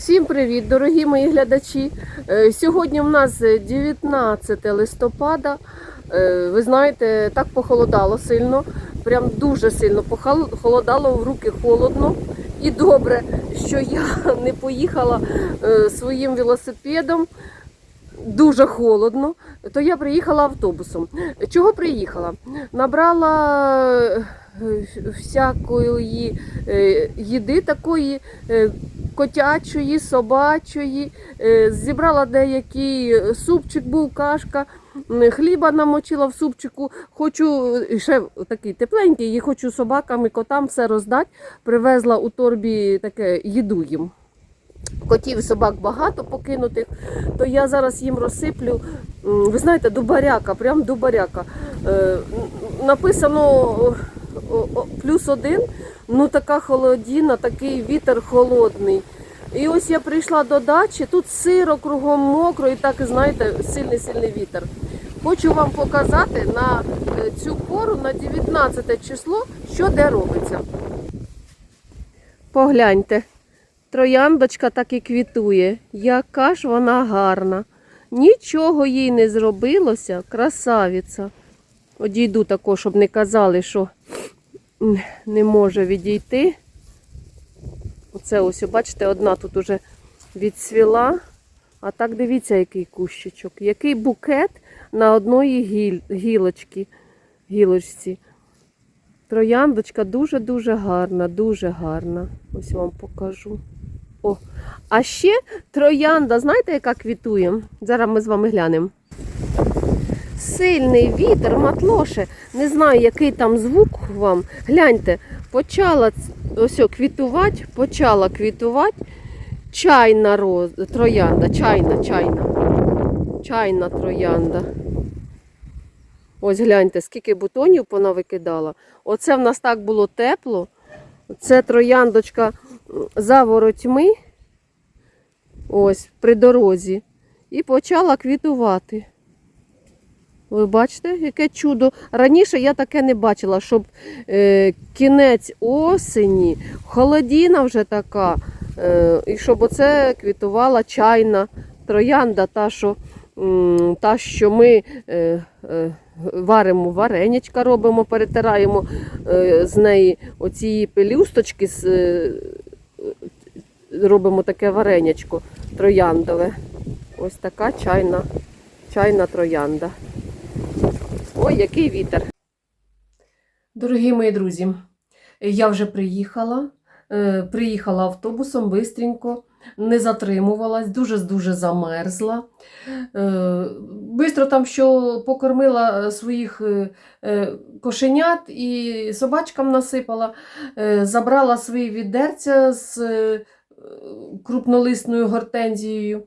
Всім привіт, дорогі мої глядачі. Е, Сьогодні у нас 19 листопада. Е, Ви знаєте, так похолодало сильно, прям дуже сильно похолодало, в руки холодно. І добре, що я не поїхала е, своїм велосипедом. Дуже холодно, то я приїхала автобусом. Чого приїхала? Набрала е, всякої е, їди такої е, котячої, собачої, е, зібрала деякий супчик, був кашка, хліба намочила в супчику. Хочу е, ще такий тепленький, і хочу собакам і котам все роздати. Привезла у торбі таке їду їм. Котів і собак багато покинутих, то я зараз їм розсиплю. Ви знаєте, дубаряка, прям дубаряка. Е, написано плюс один, ну така холодіна, такий вітер холодний. І ось я прийшла до дачі, тут сиро, кругом мокро, і так, знаєте, сильний-сильний вітер. Хочу вам показати на е, цю пору, на 19 число, що де робиться. Погляньте. Трояндочка так і квітує. Яка ж вона гарна. Нічого їй не зробилося, красавиця. Одійду також, щоб не казали, що не може відійти. Оце ось, бачите, одна тут уже відцвіла. А так дивіться, який кущичок, який букет на одної гіль, гілочки, гілочці. Трояндочка дуже-дуже гарна, дуже гарна. Ось вам покажу. О, а ще троянда, знаєте, яка квітує? Зараз ми з вами глянемо. Сильний вітер, матлоше. Не знаю, який там звук вам. Гляньте, почала ось квітувати, почала квітувати. Чайна роз... троянда, чайна, чайна. Чайна троянда. Ось гляньте, скільки бутонів вона викидала. Оце в нас так було тепло. Це трояндочка за воротьми, ось при дорозі, і почала квітувати. Ви бачите, яке чудо. Раніше я таке не бачила, щоб е, кінець осені, холодіна вже така, е, і щоб оце квітувала чайна троянда, та, що, м, та, що ми е, е, варимо варенячка, робимо, перетираємо е, з неї оці пелюсточки, з, е, робимо таке варенячко трояндове. Ось така чайна, чайна троянда. Ой, який вітер. Дорогі мої друзі, я вже приїхала. Е, Приїхала автобусом бистренько, не затримувалась, дуже-дуже замерзла. Е, Бистро там що покормила своїх е, е, кошенят і собачкам насипала, забрала свої відерця з крупнолисною гортензією.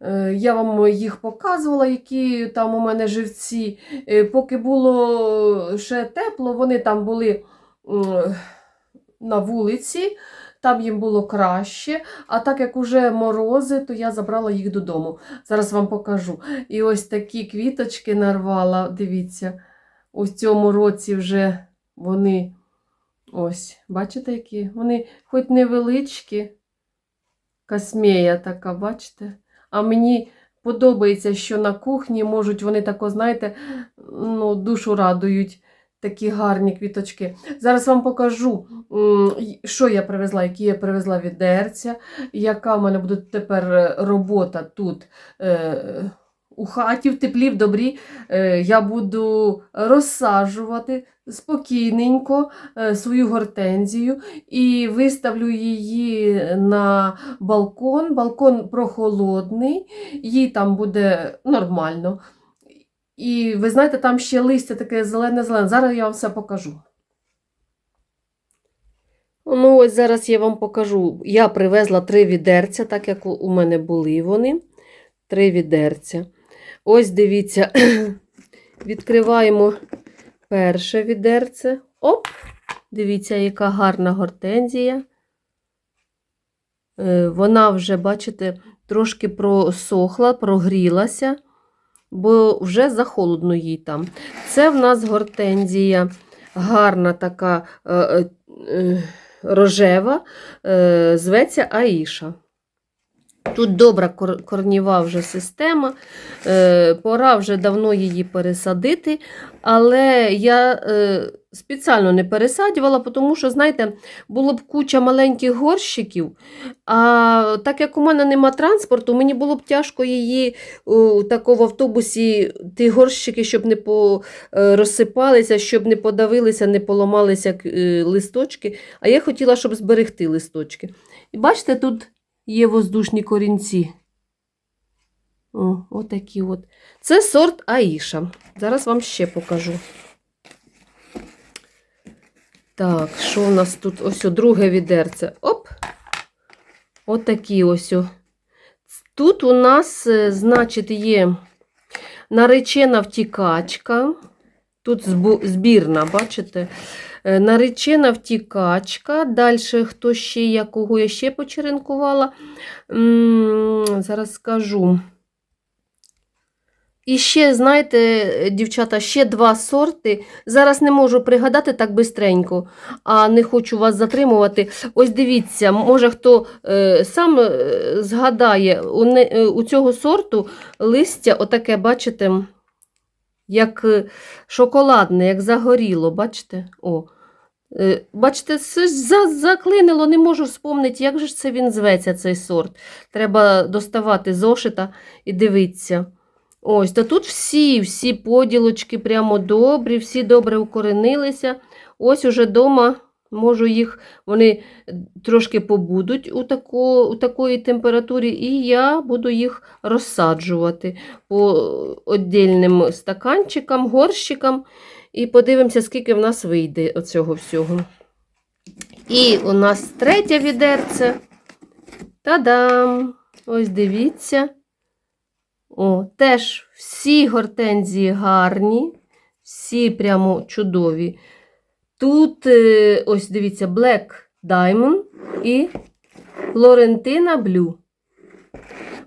Е, Я вам їх показувала, які там у мене живці. Е, Поки було ще тепло, вони там були на вулиці, там їм було краще. А так як уже морози, то я забрала їх додому. Зараз вам покажу. І ось такі квіточки нарвала. Дивіться, ось цьому році вже вони ось, бачите, які? Вони хоч невеличкі, касмея така, бачите? А мені подобається, що на кухні можуть вони тако, знаєте, ну, душу радують. Такі гарні квіточки. Зараз вам покажу, що я привезла, які я привезла відерця, яка в мене буде тепер е, робота тут е, у хаті, в теплі, в добрі. Е, я буду розсаджувати спокійненько е, свою гортензію і виставлю її на балкон. Балкон прохолодний, їй там буде нормально. І ви знаєте, там ще листя таке зелене-зелене. Зараз я вам все покажу. Ну, ось зараз я вам покажу. Я привезла три відерця, так як у- мене були вони. Три відерця. Ось дивіться, відкриваємо перше відерце. Оп! Дивіться, яка гарна гортензія. Е, Вона вже, бачите, трошки просохла, прогрілася, бо вже захолодно їй там. Це в нас гортензія гарна така е, е, рожева, зветься Аїша. Тут добра кор- корніва вже система, е, пора вже давно її пересадити, але я е, спеціально не пересаджувала, тому що, знаєте, було б куча маленьких горщиків, а так як у мене нема транспорту, мені було б тяжко її у в автобусі, ті горщики, щоб не е, розсипалися, щоб не подавилися, не поламалися листочки. А я хотіла, щоб зберегти листочки. І бачите, тут є воздушні корінці. О, отакі от. Це сорт Аїша. Зараз вам ще покажу. Так, що у нас тут? Ось о, друге відерце. Оп! Отакі ось. о. Тут у нас, е, значить, є наречена втікачка. Тут збірна, бачите? Е, Наречена втікачка. Далі хто ще, я кого я ще почеренкувала. Зараз скажу. І ще, знаєте, дівчата, ще два сорти. Зараз не можу пригадати так бистренько, а не хочу вас затримувати. Ось дивіться, може хто е, сам е, згадає, у цього сорту листя, отаке, бачите, як е, шоколадне, як загоріло, бачите? О. Е, Бачите, заклинило, не можу вспомнити, як же це він зветься, цей сорт. Треба доставати зошита і дивитися. Ось, та тут всі, всі поділочки прямо добрі, всі добре укоренилися. Ось уже дома можу їх, вони трошки побудуть у, тако, у такої температурі, і я буду їх розсаджувати по віддільним стаканчикам, горщикам. І подивимося, скільки в нас вийде оцього всього. І у нас третє відерце. Та-дам! Ось дивіться. О, теж всі гортензії гарні, всі прямо чудові. Тут, е, ось дивіться, Black Diamond і Florentina Blue.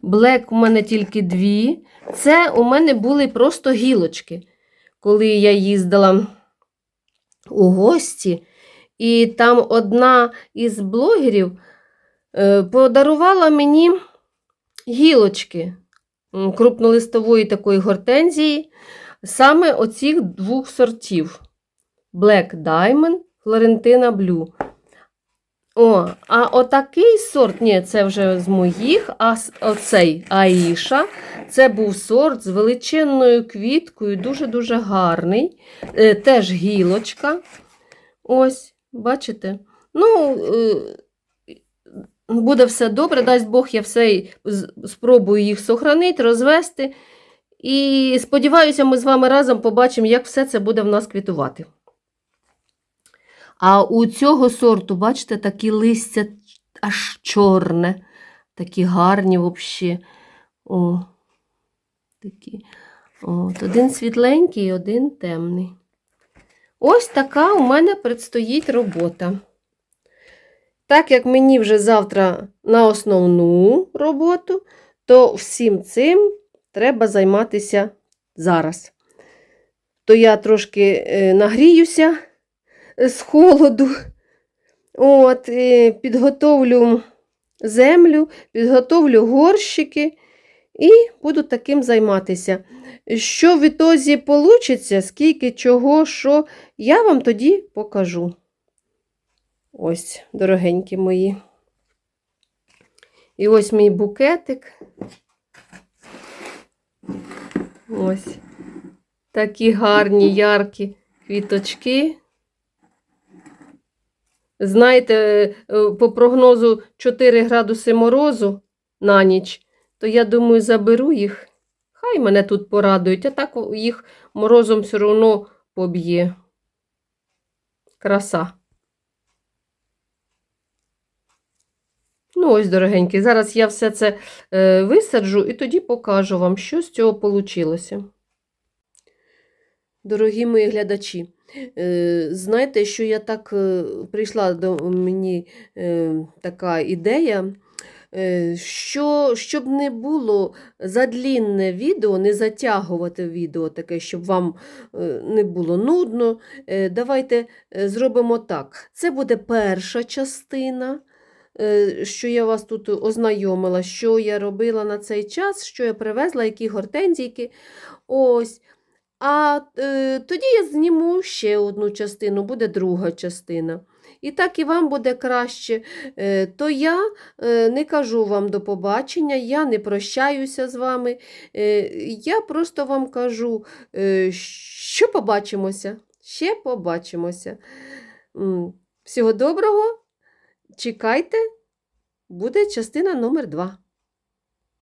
Black у мене тільки дві. Це у мене були просто гілочки, коли я їздила у гості. І там одна із блогерів е, подарувала мені гілочки крупнолистової такої гортензії, саме оцих двох сортів: Black Diamond, Florentina Blue. О, а отакий сорт, ні, це вже з моїх, а оцей Аїша, це був сорт з величинною квіткою, дуже-дуже гарний. Е, теж гілочка. Ось, бачите? Ну, е, буде все добре, дасть Бог, я все спробую їх сохранити, розвести. І сподіваюся, ми з вами разом побачимо, як все це буде в нас квітувати. А у цього сорту, бачите, такі листя аж чорне, такі гарні взагалі. О, такі. От, один світленький, один темний. Ось така у мене предстоїть робота. Так як мені вже завтра на основну роботу, то всім цим треба займатися зараз. То я трошки е, нагріюся з холоду, от, підготовлю землю, підготовлю горщики і буду таким займатися. Що в ітозі получиться, скільки чого, що, я вам тоді покажу. Ось, дорогенькі мої. І ось мій букетик. Ось. Такі гарні, яркі квіточки. Знаєте, е, по прогнозу 4 градуси морозу на ніч, то я думаю, заберу їх. Хай мене тут порадують, а так їх морозом все одно поб'є. Краса. Ну, ось, дорогенькі, зараз я все це е, висаджу і тоді покажу вам, що з цього вийшло. Дорогі мої глядачі, знаєте, що я так е, прийшла до мені е, така ідея, е, що щоб не було задлінне відео, не затягувати відео таке, щоб вам е, не було нудно. е, Давайте е, зробимо так. Це буде перша частина. е, що я вас тут ознайомила, що я робила на цей час, що я привезла, які гортензійки. Ось. А е, тоді я зніму ще одну частину, буде друга частина. І так і вам буде краще. Е, то я е, не кажу вам до побачення, я не прощаюся з вами. Е, я просто вам кажу, е, що побачимося. Ще побачимося. Всього доброго. Чекайте, буде частина номер два.